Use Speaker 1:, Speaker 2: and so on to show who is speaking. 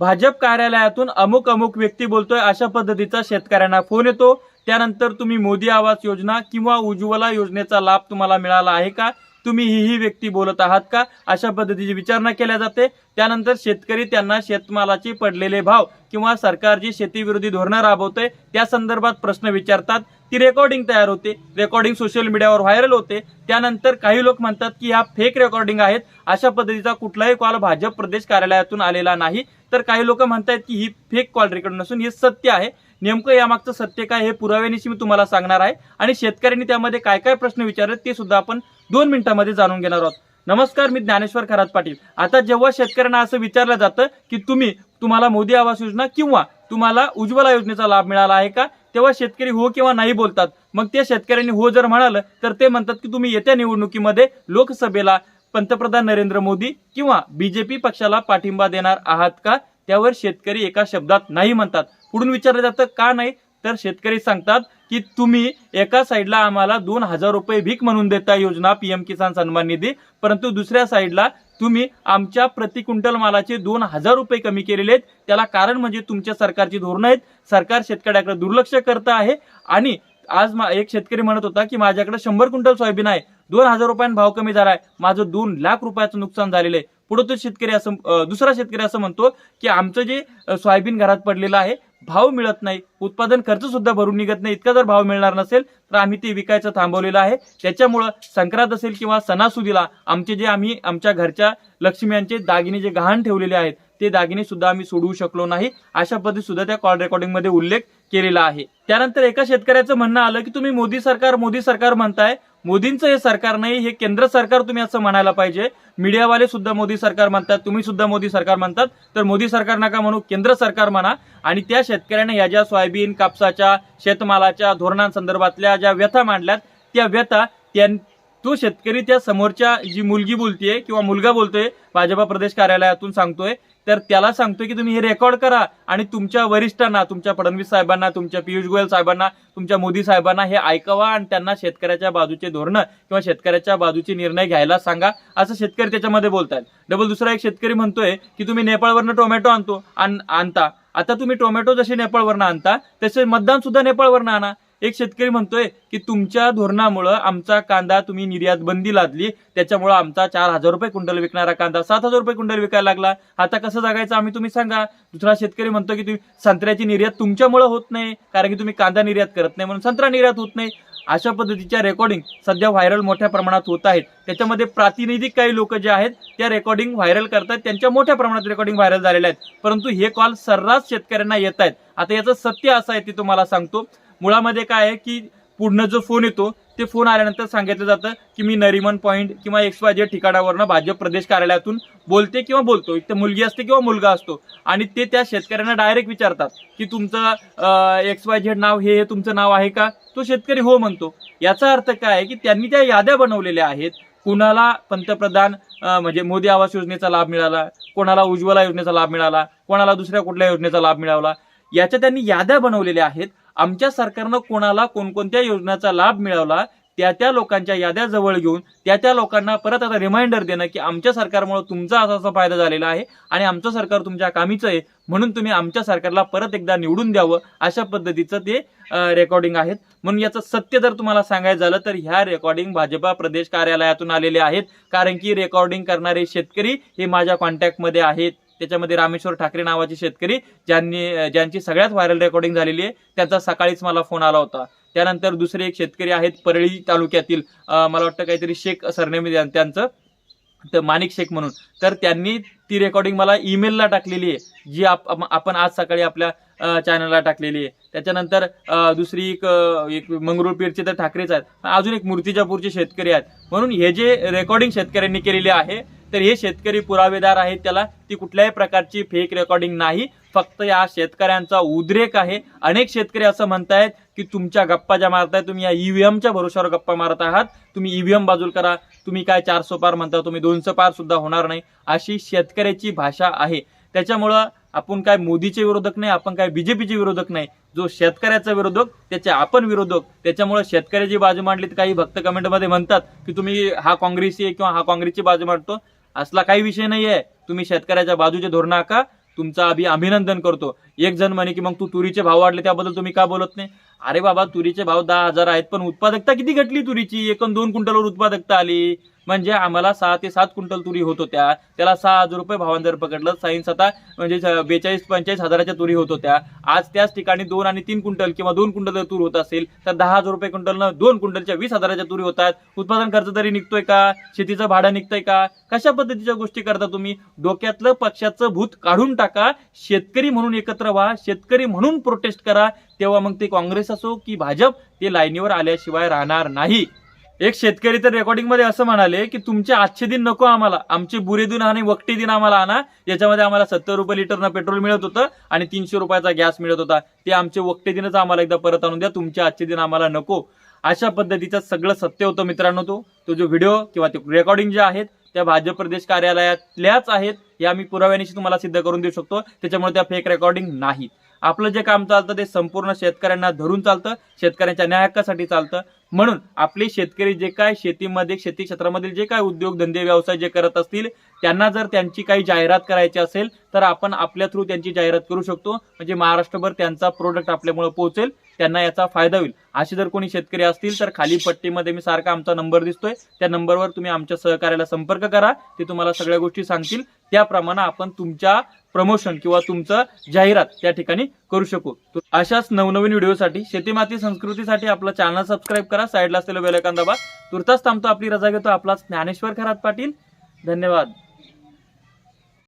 Speaker 1: भाजप कार्यालयातून अमुक अमुक व्यक्ती बोलतोय अशा पद्धतीचा शेतकऱ्यांना फोन येतो. त्यानंतर तुम्ही मोदी आवास योजना किंवा उज्ज्वला योजनेचा लाभ तुम्हाला मिळाला आहे का? तुम्ही ही ही व्यक्ती बोलत आहात का? अशा पद्धतीची विचारणा केल्या जाते. त्यानंतर शेतकरी त्यांना शेतमालाचे पडलेले भाव किंवा सरकार जी शेतीविरोधी धोरणं राबवते त्या संदर्भात प्रश्न विचारतात. ती रेकॉर्डिंग तयार होते. रेकॉर्डिंग सोशल मीडियावर व्हायरल होते. त्यानंतर काही लोक म्हणतात की ह्या फेक रेकॉर्डिंग आहेत. अशा पद्धतीचा कुठलाही कॉल भाजप प्रदेश कार्यालयातून आलेला नाही. तर काही लोक म्हणतात की ही फेक कॉल रेकॉर्ड नसून हे सत्य आहे. नेमकं यामागचं सत्य काय हे पुराव्यानिशी मी तुम्हाला सांगणार आहे. आणि शेतकऱ्यांनी त्यामध्ये काय काय प्रश्न विचारले ते सुद्धा आपण दोन मिनिटांमध्ये जाणून घेणार आहोत. नमस्कार मी ज्ञानेश्वर खरात पाटील. आता जेव्हा शेतकऱ्यांना असं विचारलं जातं की तुम्ही तुम्हाला मोदी आवास योजना किंवा तुम्हाला उज्ज्वला योजनेचा लाभ मिळाला आहे का? तेव्हा शेतकरी हो किंवा नाही बोलतात. मग त्या शेतकऱ्यांनी हो जर म्हणालं तर ते म्हणतात की तुम्ही येत्या निवडणुकीमध्ये लोकसभेला पंतप्रधान नरेंद्र मोदी किंवा बीजेपी पक्षाला पाठिंबा देणार आहात का? त्यावर शेतकरी एका शब्दात नाही म्हणतात. पुढून विचारलं जातं का नाही? तर शेतकरी सांगतात की तुम्ही एका साईडला आम्हाला दोन हजार रुपये भीक म्हणून देता योजना पीएम किसान सन्मान निधी. परंतु दुसऱ्या साईडला तुम्ही आमच्या प्रति क्विंटल मालाचे दोन हजार रुपये कमी केलेले आहेत. त्याला कारण म्हणजे तुमच्या सरकारची धोरणं आहेत. सरकार शेतकऱ्याकडे दुर्लक्ष करत आहे. आणि आज मा- एक शेतकरी म्हणत होता की माझ्याकडे शंभर क्विंटल सोयाबीन आहे. दोन हजार रुपयांना भाव कमी झाला आहे माझं दोन लाख रुपयाचं नुकसान झालेलं आहे. पुढे तो शेतकरी असं दुसरा शेतकरी असं म्हणतो की आमचं जे सोयाबीन घरात पडलेलं आहे भाव मिळत नाही उत्पादन खर्च सुद्धा भरून निघत नाही. इतका जर भाव मिळणार नसेल तर आम्ही ते विकायचं थांबवलेलं आहे. त्याच्यामुळं संक्रांत असेल किंवा सणासुदीला आमचे जे आम्ही आमच्या घरच्या लक्ष्मी यांचे दागिने जे गहाण ठेवलेले आहेत ते दागिने सुद्धा आम्ही सोडवू शकलो नाही. अशा पद्धती सुद्धा त्या कॉल रेकॉर्डिंगमध्ये उल्लेख केलेला आहे. त्यानंतर एका शेतकऱ्याचं म्हणणं आलं की तुम्ही मोदी सरकार मोदी सरकार म्हणताय मोदींचं हे सरकार नाही हे केंद्र सरकार तुम्ही असं म्हणायला पाहिजे. मीडियावाले सुद्धा मोदी सरकार म्हणतात तुम्ही सुद्धा मोदी सरकार म्हणतात. तर मोदी सरकार नका म्हणू केंद्र सरकार म्हणा. आणि त्या शेतकऱ्याने ह्या ज्या सोयाबीन कापसाच्या शेतमालाच्या धोरणांसंदर्भातल्या ज्या व्यथा मांडल्यात त्या व्यथा त्यां तो शेतकरी त्या समोरच्या जी मुलगी बोलतेय किंवा मुलगा बोलतोय भाजपा प्रदेश कार्यालयातून सांगतोय तर त्याला सांगतोय की तुम्ही हे रेकॉर्ड करा. आणि तुमच्या वरिष्ठांना तुमच्या फडणवीस साहेबांना तुमच्या पियुष गोयल साहेबांना तुमच्या मोदी साहेबांना हे ऐकावा आणि त्यांना शेतकऱ्याच्या बाजूचे धोरणं किंवा शेतकऱ्याच्या बाजूचे निर्णय घ्यायला सांगा. असं शेतकरी त्याच्यामध्ये बोलतायत. डबल दुसरा एक शेतकरी म्हणतोय की तुम्ही नेपाळवरनं टोमॅटो आणतो आणता. आता तुम्ही टोमॅटो जसे नेपाळवरनं आणता तसे मतदान सुद्धा नेपाळवरनं आणा. एक शेतकरी म्हणतोय की तुमच्या धोरणामुळं आमचा कांदा तुम्ही निर्यात बंदी लादली त्याच्यामुळं आमचा चार हजार रुपये क्विंटल विकणारा कांदा सात हजार रुपये क्विंटल विकायला लागला. आता कसं जगायचं आम्ही तुम्ही सांगा. दुसरा शेतकरी म्हणतो की तुम्ही संत्र्याची निर्यात तुमच्यामुळं होत नाही कारण की तुम्ही कांदा निर्यात करत नाही म्हणून संत्रा निर्यात होत नाही. अशा पद्धतीच्या रेकॉर्डिंग सध्या व्हायरल मोठ्या प्रमाणात होत आहेत. त्याच्यामध्ये प्रातिनिधिक काही लोक जे आहेत त्या रेकॉर्डिंग व्हायरल करतात. त्यांच्या मोठ्या प्रमाणात रेकॉर्डिंग व्हायरल झालेल्या आहेत. परंतु हे कॉल सर्रास शेतकऱ्यांना येत आहेत. आता याचं सत्य असं आहे ते तुम्हाला सांगतो. मुळामध्ये काय आहे की पुढनं जो फोन येतो ते फोन आल्यानंतर सांगितलं जातं की मी नरिमन पॉईंट किंवा एक्स वाय जे ठिकाणावरनं भाजप प्रदेश कार्यालयातून बोलते किंवा बोलतो. एक मुलगी असते किंवा मुलगा असतो. आणि ते त्या शेतकऱ्यांना डायरेक्ट विचारतात की तुमचं एक्स वाय झेड नाव हे तुमचं नाव आहे का? तो शेतकरी हो म्हणतो. याचा अर्थ काय आहे की त्यांनी त्या याद्या बनवलेल्या आहेत. कुणाला पंतप्रधान म्हणजे मोदी आवास योजनेचा लाभ मिळाला कोणाला उज्ज्वला योजनेचा लाभ मिळाला कोणाला दुसऱ्या कुठल्या योजनेचा लाभ मिळाला याच्या त्यांनी याद्या बनवलेल्या आहेत. आमच्या सरकारनं कोणाला कोणकोणत्या योजनेचा लाभ मिळवला त्या त्या लोकांच्या याद्या जवळ घेऊन त्या त्या लोकांना परत आता रिमाइंडर देणं की आमच्या सरकारमुळे तुमचा असा असा फायदा झालेला आहे आणि आमचं सरकार तुमच्या कामीचं आहे म्हणून तुम्ही आमच्या सरकारला परत एकदा निवडून द्यावं अशा पद्धतीचं ते रेकॉर्डिंग आहेत. म्हणून याचं सत्य जर तुम्हाला सांगायचं झालं तर ह्या रेकॉर्डिंग भाजपा प्रदेश कार्यालयातून आलेले आहेत. कारण की रेकॉर्डिंग करणारे शेतकरी हे माझ्या कॉन्टॅक्टमध्ये आहेत. त्याच्यामध्ये रामेश्वर ठाकरे नावाचे शेतकरी ज्यांनी ज्यांची सगळ्यात व्हायरल रेकॉर्डिंग झालेली आहे त्यांचा सकाळीच मला फोन आला होता. त्यानंतर दुसरे एक शेतकरी आहेत परळी तालुक्यातील मला वाटतं काहीतरी शेख सरनेम त्यांचं तर माणिक शेख म्हणून. तर त्यांनी ती रेकॉर्डिंग मला ईमेलला टाकलेली आहे जी आप- आपण आज सकाळी आपल्या चॅनलला टाकलेली आहे. त्याच्यानंतर दुसरी एक एक मंगरुळपीरचे तर ठाकरेच आहेत अजून एक मूर्तिजापूरचे शेतकरी आहेत. म्हणून हे जे रेकॉर्डिंग शेतकऱ्यांनी केलेले आहे तर हे शेतकरी पुरावेदार आहेत त्याला ती कुठल्याही प्रकारची फेक रेकॉर्डिंग नाही. फक्त या शेतकऱ्यांचा उद्रेक आहे. अनेक शेतकरी असं म्हणतायत की तुमच्या गप्पा ज्या मारताय तुम्ही या ईव्हीएमच्या भरोश्यावर गप्पा मारत आहात. तुम्ही ईव्हीएम बाजूल करा. तुम्ही काय चारसो पार म्हणता तुम्ही दोनशे पार सुद्धा होणार नाही. अशी शेतकऱ्याची भाषा आहे. त्याच्यामुळं आपण काय मोदीचे विरोधक नाही आपण काय बीजेपीचे विरोधक नाही. जो शेतकऱ्याचा विरोधक त्याचे आपण विरोधक. त्याच्यामुळे शेतकऱ्याची बाजू मांडली तर काही भक्त कमेंटमध्ये म्हणतात की तुम्ही हा काँग्रेसी आहे किंवा हा काँग्रेसची बाजू मांडतो. असला काही विषय नाही आहे तुम्ही शेतकऱ्याच्या बाजूचे धोरण आका. तुमचा अभि अभिनंदन करतो. एक जण म्हणे की मग तू तुरीचे भाव वाढले त्याबद्दल तुम्ही का बोलत नाही? अरे बाबा तुरीचे भाव दहा हजार आहेत पण उत्पादकता किती घटली तुरीची? एकूण दोन क्विंटलवर उत्पादकता आली. म्हणजे आम्हाला सहा ते सात क्विंटल तुरी होत होत्या. त्याला सहा हजार रुपये भावानं जर पकडलं साईन्स आता म्हणजे बेचाळीस पंचेचाळीस हजाराच्या तुरी होत होत्या. आज त्याच ठिकाणी दोन आणि तीन क्विंटल किंवा दोन क्विंटल जर तूर होत असेल तर दहा हजार रुपये क्विंटलनं दोन क्विंटलच्या वीस हजाराच्या तुरी होतात. उत्पादन खर्च तरी निघतोय का? शेतीचं भाडं निघतंय का? कशा पद्धतीच्या गोष्टी करता तुम्ही? डोक्यातलं पक्षाचं भूत काढून टाका. शेतकरी म्हणून एकत्र व्हा शेतकरी म्हणून प्रोटेस्ट करा तेव्हा मग ते काँग्रेस असो की भाजप ते लाईनीवर आल्याशिवाय राहणार नाही. एक शेतकरी तर रेकॉर्डिंगमध्ये असं म्हणाले की तुमचे आजचे दिन नको आम्हाला. आमचे बुरे दिन आणि वक्टी दिन आम्हाला आणा. याच्यामध्ये आम्हाला सत्तर रुपये लिटरनं पेट्रोल मिळत होतं आणि तीनशे रुपयाचा गॅस मिळत होता. ते आमचे वक्टे दिनच आम्हाला एकदा परत आणून द्या. तुमचे आजचे दिन आम्हाला नको. अशा पद्धतीचं सगळं सत्य होतं मित्रांनो तो. तो जो व्हिडिओ किंवा ते रेकॉर्डिंग जे आहेत त्या भाजप प्रदेश कार्यालयातल्याच आहेत. या मी पुराव्यानिशी तुम्हाला सिद्ध करून देऊ शकतो. त्याच्यामुळे त्या फेक रेकॉर्डिंग नाहीत. आपलं जे काम चालतं ते संपूर्ण शेतकऱ्यांना धरून चालतं शेतकऱ्यांच्या न्याय हक्कासाठी चालतं. म्हणून आपले शेतकरी जे काय शेतीमध्ये शेती क्षेत्रामधील जे काय उद्योगधंदे व्यवसाय जे करत असतील त्यांना जर त्यांची काही जाहिरात करायची असेल तर आपण आपल्या थ्रू त्यांची जाहिरात करू शकतो. म्हणजे महाराष्ट्रभर त्यांचा प्रोडक्ट आपल्यामुळे पोहोचेल त्यांना याचा फायदा होईल. असे जर कोणी शेतकरी असतील तर खाली पट्टीमध्ये मी सारखा आमचा नंबर दिसतोय. त्या नंबरवर तुम्ही आमच्या सहकार्याला संपर्क करा. ते तुम्हाला सगळ्या गोष्टी सांगतील. त्याप्रमाणे आपण तुमच्या प्रमोशन किंवा तुमचं जाहिरात त्या ठिकाणी करू शकू. अशाच नवनवीन व्हिडिओसाठी शेतीमाती संस्कृतीसाठी आपलं चॅनल सबस्क्राईब करा. साईडला असलेलं बेल दाबा. तुर्तास थांबतो. आपली रजा घेतो. आपला ज्ञानेश्वर खरात पाटील. धन्यवाद.